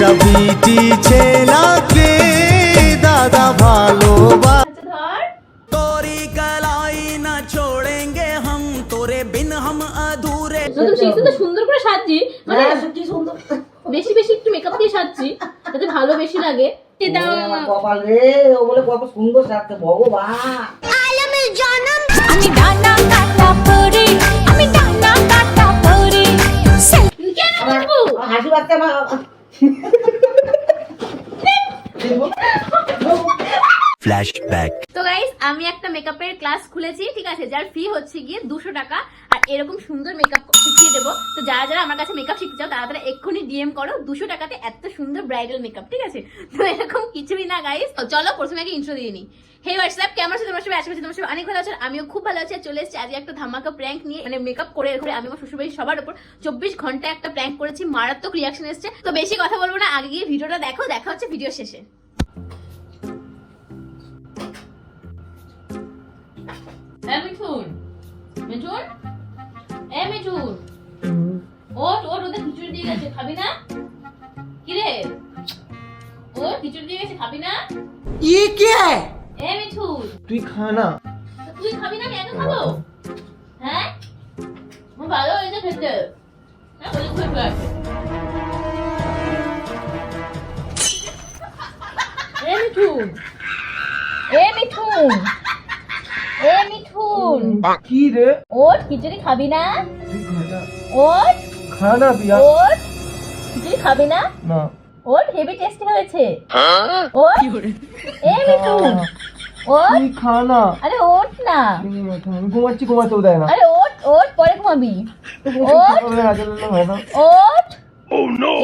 যাব বিটি ছেলাকে দাদা ভালোবাস না ছোড়েঙ্গে হাম তোরে বিন হাম আধুরে সুন্দর করে সাজি মানে সুন্দর। বেশি বেশি একটু মেকআপ দিয়ে সাজছি ভালো বেশি লাগে। আমি ডানা কাটা হাসি বাচ্চা আমার ফ্ল্যাশব্যাক তো গাইস আমি একটা মেকআপের ক্লাস খুলেছি, ঠিক আছে, যার ফি হচ্ছে গিয়ে দুশো টাকা, আর এরকম সুন্দর মেকআপ শিখিয়ে দেবো। তো যারা যারা আমার কাছে মেকআপ শিখতে চাও তারা তারা এক্ষুনি ডিএম করো, দুশো টাকাতে এত সুন্দর ব্রাইডাল মেকআপ ঠিক আছে? তো এরকম কিছুই না গাইস চলো, প্রথমে আগে ইন্ট্রো দিয়ে নিই হে হোয়াটসঅ্যাপ কেমন আছে? তোমার সবাই আশা করছি তোমার সবাই অনেক ভালো আছে আমিও খুব ভালো আছি চলে এসেছি আজকে একটা ধামাকা প্র্যাঙ্ক নিয়ে মানে মেকআপ করে করে আমি আমার শ্বশুরবাড়ি সবার উপর চব্বিশ ঘণ্টা একটা প্র্যাঙ্ক করেছি, মারাত্মক রিয়াকশন এসেছে। তো বেশি কথা বলব না, আগে গিয়ে ভিডিওটা দেখো, দেখা হচ্ছে ভিডিও শেষে। মিঠুন। মিঠুন? এ মিঠুন। ওট ওট ওদের খিচুড়ি দিয়ে গেছে খাবি না? কিরে? ও খিচুড়ি দিয়ে গেছে খাবি না? ই কে? এ মিঠুন। তুই খা না। তুই খাবি না কেন খাব? হ্যাঁ? মো ভালো হয়েছে খেতে। হ্যাঁ বলে খুব ভালো এ মিঠুন। এ মিঠুন। কি রে ওট খিচুড়ি খাবি না তুই খানা ওট খানা বিয়া ওট খিচুড়ি খাবি না না ওট হেভি টেস্টি হয়েছে ওট এ মিঠুন ওট তুই খানা আরে ওট না আমি ঘুমাচ্ছি ঘুমাতেও দেয় না আরে ওট ওট পরে ঘুমাবি ওট সকালে রাতে বেলা হয় না ওট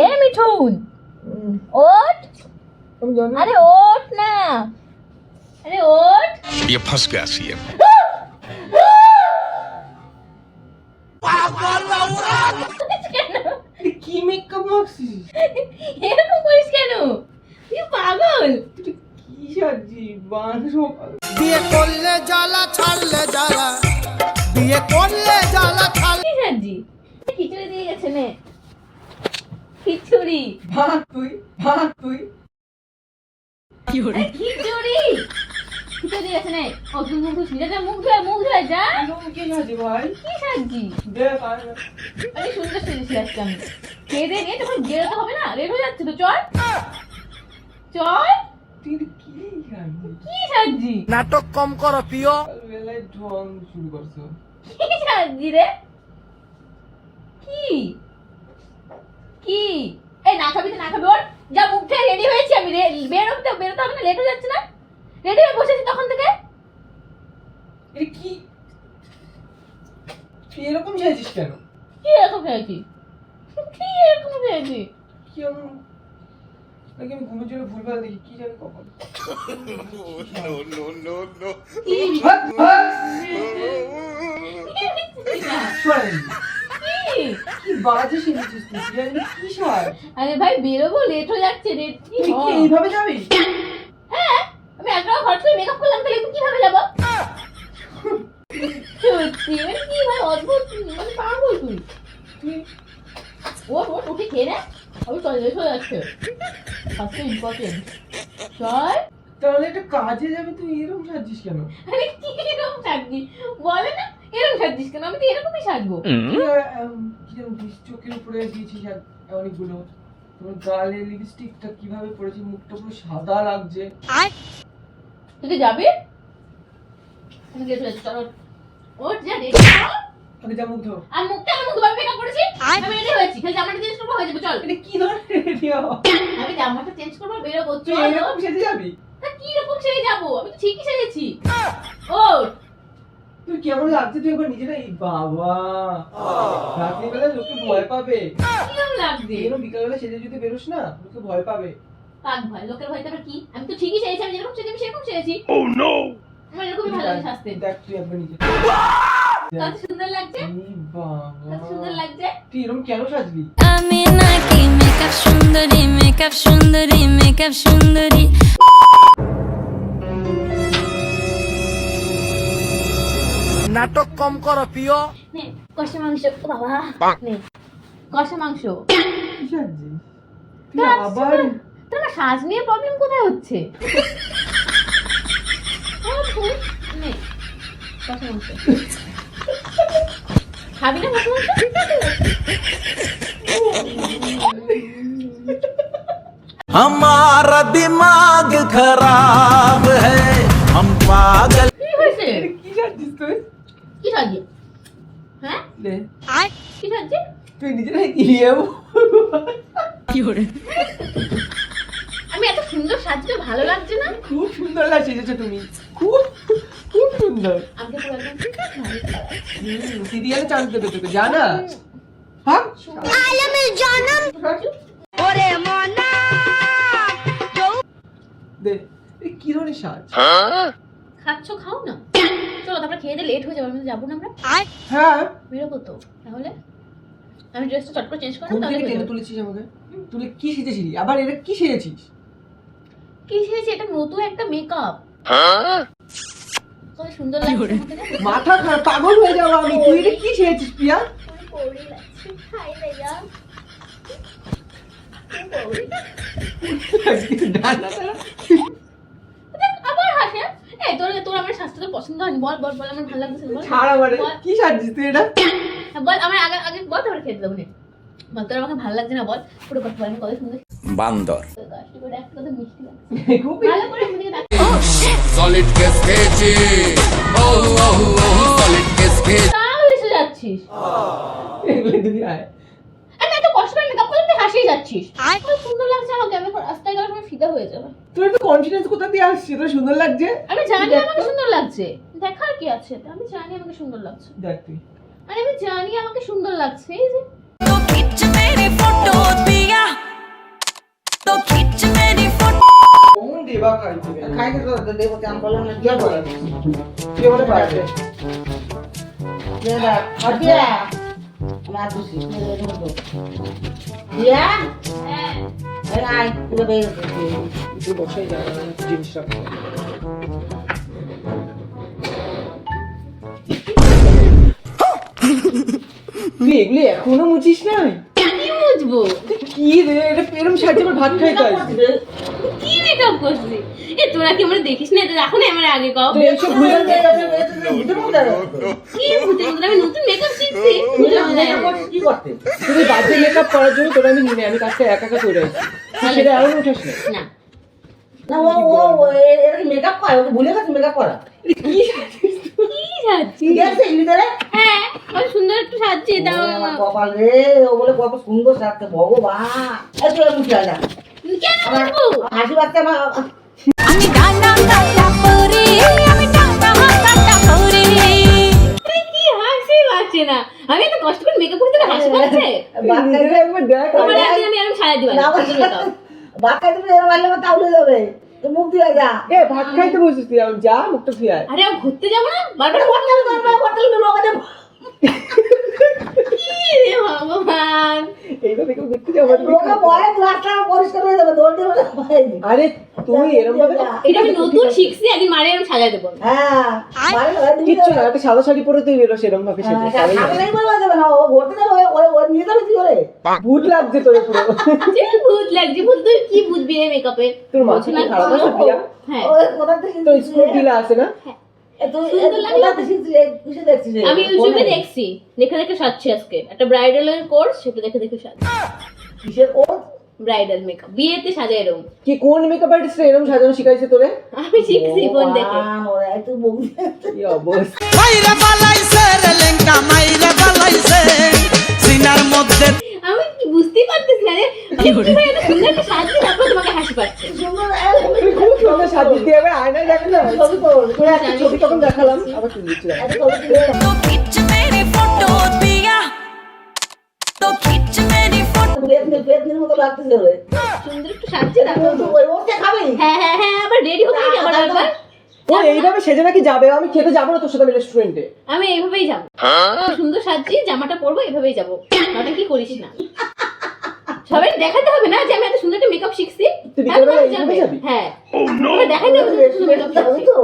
এ মিঠুন উম, ওট আমি জানি আরে ওট না আরে ওট ये फंस गया सीएम কেন কি মেকআপ মাখছিস এরকম করিস কেন তুই পাগল কি সাজি বান বিয়ে করলে জ্বালা ছাড়লে জ্বালা। বিয়ে করলে জ্বালা ছাড় কি সাজি খিচুড়ি দিয়ে গেছে নে। খিচুড়ি। ভাগ তুই ভাগ তুই। খিচুড়ি? খিচুড়ি দিয়ে নে ও তুই মুখ ধুস নিজে মুখ ধুয়ে মুখ ধুয়ে যা। কি সাজি ভাই কি সাজি দেখ সুন্দর সেজেছি আজকে আমি। খেয়ে দিয়ে নিয়ে তখন বেরোতে হবে না? হয়ে যাচ্ছে তো চল। চল। কি সাজি নাটক কম করো প্রিয়। বেলায় ঢং শুরু করছ। কি সাজি রে? কি? কি? এই না খাবি তো না খাবি। ওর যা মুখ রেডি হয়েছি আমি বেরোতে বেরোতে হবে না লেট হয়ে যাচ্ছে না? রেডি হয়ে বসেছি তখন থেকে? এটা কি? তুই এরকম সাজিস কেন? কি এরকম হয়েছি কি এরকম হয়েছি কি এমন? নাকি আমি ঘুমের জন্য ভুলভাল দেখি কি জানি কখন। ভাগ। না, কি? কি? বাজে সেজেছিস তুই কি সাজ আরে ভাই বেরোবো লেট হয়ে যাচ্ছে রে কি এইভাবে যাবি? হ্যাঁ। আমি টাকা খরচ করে মেকআপ করলাম তাহলে কীভাবে যাব? সত্যি মানে কি ভাই অদ্ভুত মানে পাগল তুই? ওট ওট উঠে খেয়ে নে। আমি চলে লেট হয়ে যাচ্ছে। ফার্স্ট ইম্পর্টেন্ট চল। তাহলে একটা কাজে যাবি তুই এরকম সাজিস কেন? আরে কি এরকম সাজবি? বলে না এরকম সাজছিস কেন? আমি তো এরকমই সাজবো। কি যেন দিস চোখের উপরে দিয়েছিস অনেকগুলো? তোমার গালে লিপস্টিকটা কীভাবে পড়েছে? মুখটা পুরো সাদা লাগছে। তুই কি যাবি? আমি লেট যাচ্ছে চল। ওঠ। ওঠ যা রেডি আগে যা মুখ ধর আর মুখটা আমি দুবার মেকআপ করেছি? আমি রেডি হয়েছি। খালি জামাটা চেঞ্জ করব? হয়ে যাবে চল। এটা কি ধরনের রেডিও আমি জামাটা চেঞ্জ করব বেরোবো তুই এরকম সেজে যাবি? তা কি রকম যাব? আমি তো ঠিকই সেরেছি ও তুই কেমন লাগছে? তুই একবার নিজেটা এই বাবা। রাত্রিবেলা লোকে ভয় পাবে। কীরকম লাগছে? এরকম বিকালবেলা সেজে যদি বেরোস না লোকে ভয় পাবে। কাক ভয় লোকের ভয়তে আবার কি? আমি তো ঠিকই সেরেছি আমি যেরকম আমি সেরকম সেরেছি আমার এরকমই ভালো লাগে দেখ তুই একবার নিজে কত সুন্দর লাগছে? কত সুন্দর লাগছে? তুই এরকম কেন সাজলি আমি নাকি মেকআপ সুন্দরী মেকআপ সুন্দরী মেকআপ সুন্দরী। নাটক কম করো প্রিয়। নে কষা মাংস ও বাবা। নে কষা মাংস। আবার না শ্বাস নিয়ে প্রবলেম কোথায় হচ্ছে ও, ফুল, নে, কথা বলছে। খাবি না কথা বলছে? हमारा दिमाग खराब है हम पागल কি হয়েছে কি জানিস তুই কি সাজিয়ে হ্যাঁ নে কি সাজিয়ে তুই নিজেরাই দিয়ে আমি এত সুন্দর সাজতে ভালো লাগছে না? খুব সুন্দর লাগছে সেজেছো তুমি। খুব খুব সুন্দর। আমাকে তো একদম সিরিয়ালে চান্স দেবে তোকে জানা? হ্যাঁ দে কি ধরনের সাজ? খাচ্ছ খাও না? চলো তারপরে খেয়ে দিয়ে লেট হয়ে যাবে আমি যাব না আমরা? হ্যাঁ। বেরোবো তো তাহলে। আমি ড্রেসটা চট করে চেঞ্জ করলাম তাহলে। তুলেছিস আমাকে? তুলে কি সেজেছিলি আবার এটা কি সেজেছিস কি সেজেছি এটা নতুন একটা মেকআপ কত সুন্দর লাগছে মাথা খারাপ পাগল হয়ে যাব আমি তুই এটা কি সেজেছিস প্রিয়া আবার হাসে। এই তোর তোর আমার স্বাস্থ্য পছন্দ হয়নি। বল বল বল আমার ভালো লাগছে বল। ছাড় কি সাজছিস তুই এটা? হ্যাঁ, বল আমার আগে আগে বল তারপরে খেতে দেবো নে। বল তোর আমাকে ভালো লাগছে না বল। পুরো কথা বল আমি কত সুন্দর বান্দর। কত মিষ্টি লাগছে খুব ভালো করে আমাকে দেখ। Solid case খেয়েছি। ও ও ও solid case খেয়েছি। তাহলে এসে যাচ্ছিস। এগুলো তুই আয়। কষ্ট করে মেকআপ করলে তুই হাসিয়ে যাচ্ছিস। কত সুন্দর লাগছে আমাকে আমি রাস্তায় গেলে ফিদা হয়ে যাবে। তোর একটু কনফিডেন্স কোথা দিয়ে আসছে? তোর সুন্দর লাগছে? আমি জানি আমাকে সুন্দর লাগছে। দেখার কি আছে? আমি জানি আমাকে সুন্দর লাগছে। দেখ তুই। আরে আমি জানি আমাকে সুন্দর লাগছে এই যে। खींच मेरी फोटो पिया तो खींच मेरी फोटो কোন দেবা খাইছে খাইতে তো দেবো আমি বললাম না দিয়ে বলে কি বলে পারবে দিয়ে দেখ দিয়ে আমার খুশি দিয়া হ্যাঁ এই আয় তুই বের তুই বসাই যা জিনিস রাখ তুই এগুলি এখনও মুছিস না কি বুঝব কি রে এটা এরম সাহায্যে আমার ভাত খাই তাই? কি মেকআপ করছিস? এ তোরা কি আমার দেখিস না? এটা দেখো না আমার আগে কও। তো এইসব ভুলে কি ভূতের মতো? আমি নতুন মেকআপ শিখছি। কি করতে? তুই বাজে মেকআপ করার জন্য তোরা আমি নিয়ে আমি কাজটা একা একা করে তুই সেটা উঠাস না। না। ও ও ও এর মেকআপ করে? ওকে ভুলে গেছে মেকআপ করা? কি হ্যাঁ সুন্দর একটু সাজছি দাও কপাল রে ও বলে কত সুন্দর সাজতে ভগবান। এত মুখে আয় কেন করব? হাসি পাচ্ছে আমি ডানা কাটা পরি আমি ডানা কাটা পরি কি হাসি পাচ্ছে না? আমি এত কষ্ট করে মেকআপ করতে হাসি পাচ্ছে? নিজেরা একবার দেখ। আমি বাচ্চা এরকম মারলে তাহলে যাবে তো মুখ দিয়ে যা। এ ভাত খাইতে বসিস তুই আমি যা মুখটা ধুয়ে আরে আমি ঘুরতে যাব না? বারবার করতে হবে তোর করতে হবে লোক আছে কি রে ভগবান। এইভাবে কেউ দেখতে যাব না। লোকে পরিষ্কার হয়ে যাবে দৌড়তে আরে তুই এরম এটা আমি নতুন শিখছি একদিন মারে এরকম সাজাই দেবো হ্যাঁ কিচ্ছু না একটা সাদা শাড়ি পরে তুই বেরো সেরম ভাবে সেজে। তাহলেই সামনে হবে। নেই বলে যাবে না ও ঘুরতে যাবে ও ও নিয়ে যাবে কি করে ভূত লাগছে তোর পুরো যে ভূত লাগছে ভূত তুই কি বুঝবি রে মেকআপের তোর মাথা খারাপ আছে হ্যাঁ ও কোথা থেকে তোর স্কুল ঢিলা আছে না? আমি ইউটিউবে দেখছি দেখে দেখে সাজছি আজকে। একটা ব্রাইডালের কোর্স সেটা দেখে দেখে সাজ কিসের কোর্স ব্রাইডাল মেকআপ বিয়েতে সাজায় এরকম কি কোন মেকআপ আর্টিস্ট এরম সাজানো শিখাইছে তোরে? আমি শিখছি ফোন দেখে। ওরা কি অবস্থা? মাইরা বালাইছে রে লেঙ্কা মাইরা বালাইছে। সিনার মধ্যে আমি কি বুঝতেই পারতেছি না রে। কীভাবে এত সুন্দর সাজছি তারপর তোমাকে হাসি পাচ্ছে সুন্দর তোমাকে সাত দিতে আয়নায় না। একটা ছবি তখন দেখালাম। আবার হ্যাঁ, হ্যাঁ, হ্যাঁ, যাবে? আমি খেতে যাব না তোর সাথে রেস্টুরেন্টে আমি এইভাবেই যাব। সুন্দর সাজছি জামাটা পরবো এইভাবেই যাব। কি করিস না? সবাই দেখাতে হবে না যে আমি এত সুন্দর একটা মেকআপ শিখছি? হ্যাঁ। দেখাতে হবে makeup যাবি তো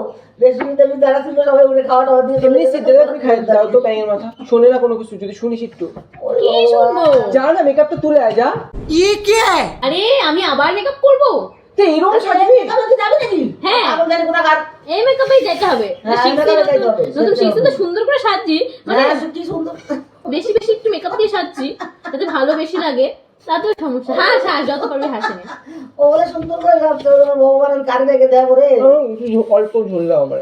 রেশমি দেবী যারা ছিল সবাই উঠে খাওয়া টাওয়া দিয়ে চলে এমনি তুমি খাই দাও তো ব্যাঙের মাথা। শোনে না কোনো কিছু যদি শুনিস একটু। ওরে কি শুনব যা না মেকআপটা তুলে আয় যা। আরে আমি আবার মেকআপ করব? তুই এরকম। সাজবি? যাবি নাকি? হ্যাঁ। এই মেকআপেই যেতে হবে। হ্যাঁ, শিখছি নতুন- শিখছি তো সুন্দর করে সাজছি। মানে কি সুন্দর। বেশি বেশি একটু মেকআপ দিয়ে সাজছি যাতে ভালো বেশি লাগে। তাতেও সমস্যা হ্যাঁ হ্যাঁ যত পারবে হাসেনি ও বলে সুন্দর করে ভাবছে, ও ভগবান আমি কারে রেখে দেয় বলে অল্প ঝুললাম আমার।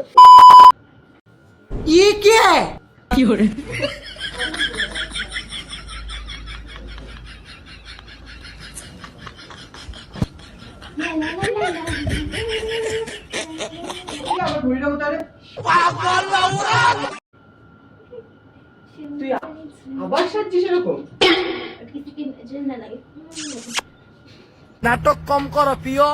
আমার ঘুড়িটা কোথায় রে? তুই আবার সাজছিস এরকম? নাটক কম করো প্রিয়।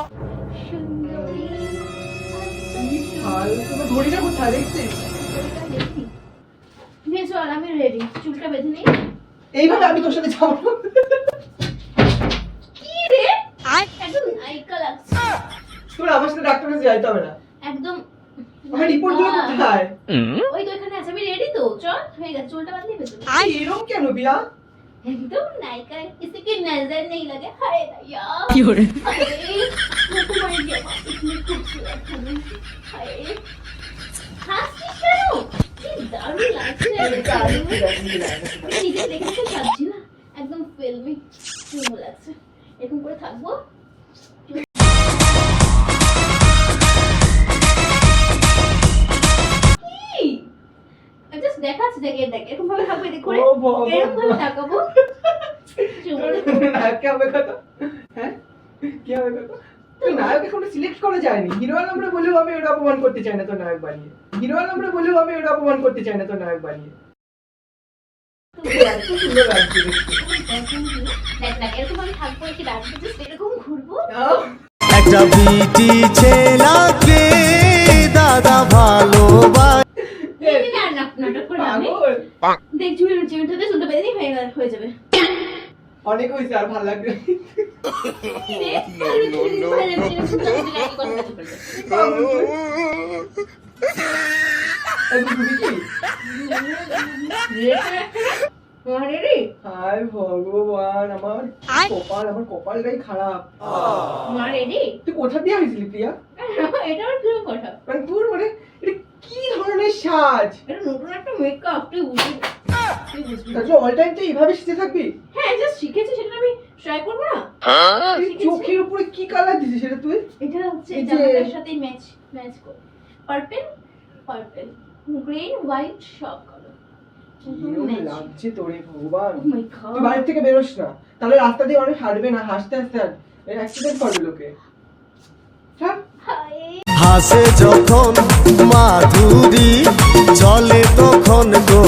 আমি রেডি চুলটা বেঁধে নেই এইভাবে আমি তোর সাথে যাব কি রে? একদম নায়িকা লাগছে। তোর আমার সাথে ডাক্তার কাছে যাইতে হবে না। একদম। আমার রিপোর্টগুলো কোথায়? ওই তো এখানে আছে আমি রেডি তো। চল হয়ে গেছে চুলটা বাঁধলে। এই এরকম কেন বিয়া एकदम नायिका किसी की नजर नहीं लगे हाय दया क्यों रे तुम्हारी जमा इतनी खूबसूरत है हाय হাসছিস কেন কি দারুণ লাগছে নিজে দেখে তো পাচ্ছি না একদম ফিল্মি ফিল্ম লাগছে এরকম করে থাকবো দেখাচ্ছি দেখে দেখ। এরকম ভাবে থাকবে দেখ করে। এরকম ভাবে তাকাবো। নায়ক কে হবে কথা? হ্যাঁ? কি হবে কথা? তুই নায়ক এখনও সিলেক্ট করা যায়নি। হিরো আলমরে বলেও আমি ওটা অপমান করতে চাই না তো নায়ক বানিয়ে। হিরো বলেও আমি ওটা অপমান করতে চাই তো নায়ক বানিয়ে। একটা বিটি ছেলাকে দাদা ভালোবাস। শুনতে পেলেই হয়ে যাবে। অনেক হয়েছে আর ভালো লাগবে? হায় ভগবান আমার কপাল আমার কপালটাই খারাপ। তুই কোথা দিয়ে আসলি প্রিয়া? এটা আমার কথা? মানে তোর মানে কি ধরনের সাজ? এটা নতুন একটা মেকআপ তুই বুঝবি তুই তাহলে অল টাইম তুই এইভাবে শিখে থাকবি? হ্যাঁ জাস্ট শিখেছি সেটা আমি ট্রাই করব না। এই চোখের উপরে কি কালার দিছিস সেটা তুই? এটা হচ্ছে জামাটার সাথে ম্যাচ ম্যাচ করে। পার্পল পার্পল গ্রিন হোয়াইট সব কালার লাগছে তোরে ভগবান? Oh. তুই বাড়ি থেকে বেরোস না। তাহলে রাস্তা দিয়ে অনেক হাঁটবে না হাসতে হাসতে অ্যাক্সিডেন্ট করবে লোকে। হ্যাঁ? হায়। ভাসে যখন মাধুরী চলে তখন গো।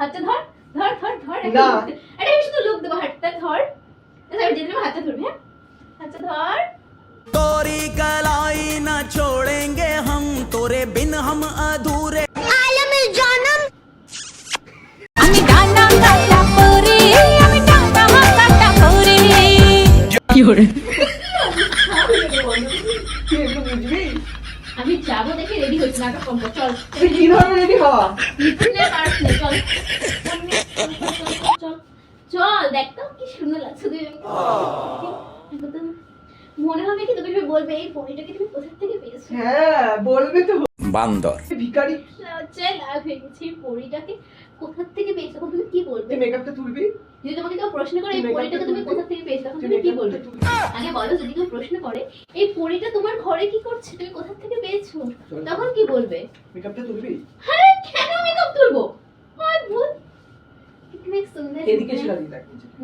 হাতে ধর ধর ধর ধর আরে আমি শুধু ধর। হাতে হ্যাঁ? ধর। তোরি কলাই না छोड़ेंगे हम तोरे बिन हम अधूरे আমি আমি যাব দেখে রেডি হচ্ছি নাটক কম চল। তুই কি ধরনের রেডি হওয়া পিছনে পারছ না চল। চল চল দেখ তো কি সুন্দর লাগছে তুই মনে হবে কি তোকে বলবে এই পরিটাকে তুমি কোথা থেকে পেয়েছ? হ্যাঁ বলবে তো। বান্দর। ভিখারি। লজ্জায় লাভ হয়ে গেছে এই পরিটাকে কোথা থেকে পেয়েছ? তুমি কি বলবে? মেকআপটা তুলবি? যদি তোমাকে কেউ প্রশ্ন করে এই তুমি কোথা থেকে পেয়েছ তখন তুমি কি বলবে? আগে বলো যদি কেউ প্রশ্ন করে এই পরিটা তোমার ঘরে কি করছে? তুমি কোথা থেকে পেয়েছ? তখন কি বলবে? মেকআপটা তুলবি? হ্যাঁ কেন মেকআপ তুলবো? অদ্ভুত। সুন্দর এদিকে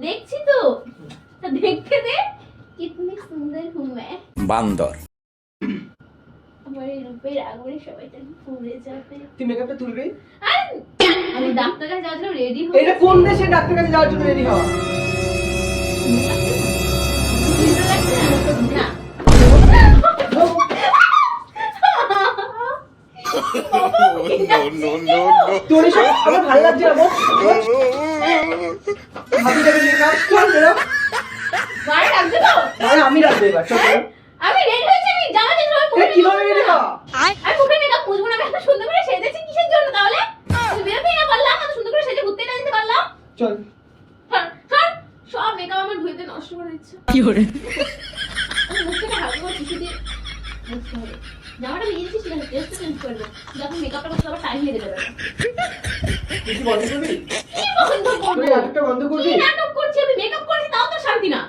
দেখছি তো। দেখতে দে। সুন্দর হুম। বান্দর। আমার এই রূপের আগুনে সবাই তাকে পুড়ে যাবে। তুমি মেকআপটা তুলবি? আমি ডাক্তার কাছে যাওয়ার জন্য রেডি হয়ে এটা কোন দেশে ডাক্তার কাছে যাওয়ার জন্য রেডি হওয়া? না? না নো নো নো তোর এসব আমার ভালো লাগছে না বল। হাতে যাবে মেকআপ চল বেরো। মারে রাখবে তো আরে আমি রাখব এবার চল বেরো আমি রেডি হয়েছি আমি জামা চেঞ্জ করে এ, কীভাবে রেডি হওয়া? আমি মুখে মেকআপ মুছবো না আমি সুন্দর করে সেজেছি কিসের জন্য তাহলে আমি বেরোতেই না পারলাম এত সুন্দর করে সেজে ঘুরতেই না যেতে পারলাম চল। সর, সর। সব মেকআপ আমার ধুইতে নষ্ট করে দিচ্ছে কি করে? মুখ হালকা করে টিস্যু দিয়ে মুছতে হবে। জামাটা ভিজেছি ঠিক আছে ড্রেসটা চেঞ্জ করব যখন মেকআপটা করতে আবার টাইম লেগে যাবে। তুই কি বন্ধ করবি? কি বন্ধ করব? তুই নাটকটা বন্ধ করবি? নাটক করছি? আমি মেকআপ করেছি তাও তো শান্তি না।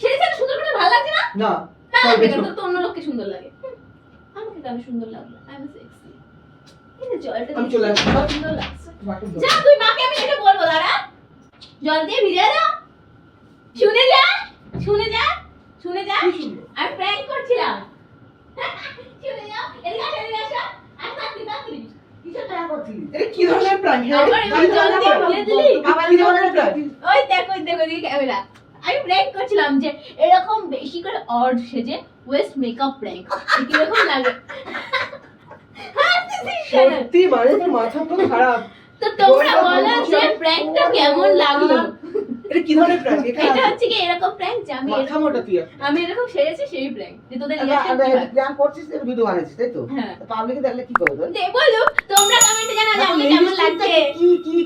সেটা সেটা সুন্দর করে ভালো লাগছে না? না না লাগবে তো অন্য লোককে সুন্দর লাগে। আমাকে কেন সুন্দর আই এম সেক্সি জলটা আমি চলে আসছি। সুন্দর লাগছে? বাটন দাও। যা তুই মাকে আমি এটা বলব দাঁড়া। জল দিয়ে ভিজিয়ে দাও। শুনে যা শুনে যা শুনে যা। আমি প্র্যাঙ্ক করছিলাম। শুনে যাও এদিকে আসো এদিকে আসো আর কি ধরনের প্রাণ ওই দেখো দেখো ক্যামেরা আমি প্র্যাঙ্ক যে এরকম বেশি করে অড সেজে ওয়েস্ট মেকআপ প্র্যাঙ্ক কীরকম লাগে? সত্যি মানে তোর মাথা পুরো খারাপ। তো তোমরা বলো যে প্র্যাঙ্কটা কেমন লাগল? এটা কি ধরনের এখানে এটা হচ্ছে কি এরকম প্র্যাঙ্ক যে আমি মাথা মোটা তুই আর। আমি এরকম সেরেছি সেই প্র্যাঙ্ক যে তোদের আমরা রিঅ্যাকশন আমরা কি হয় ভিডিও বানাচ্ছিস তাই তো? হ্যাঁ। পাবলিকে দেখলে কি করবে তোর? বলো তোমরা কমেন্টে জানাও যে আমাকে কেমন লাগছে? কি কি?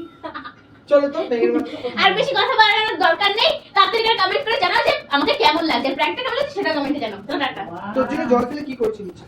চলো তো আর বেশি কথা বাড়ানোর দরকার নেই তাড়াতাড়ি করে কমেন্ট করে জানাও যে আমাকে কেমন লাগছে। প্র্যাঙ্কটা কেমন লাগছে সেটা কমেন্টে জানাও। তো টাটা। তোর জন্য জল কি করছিস?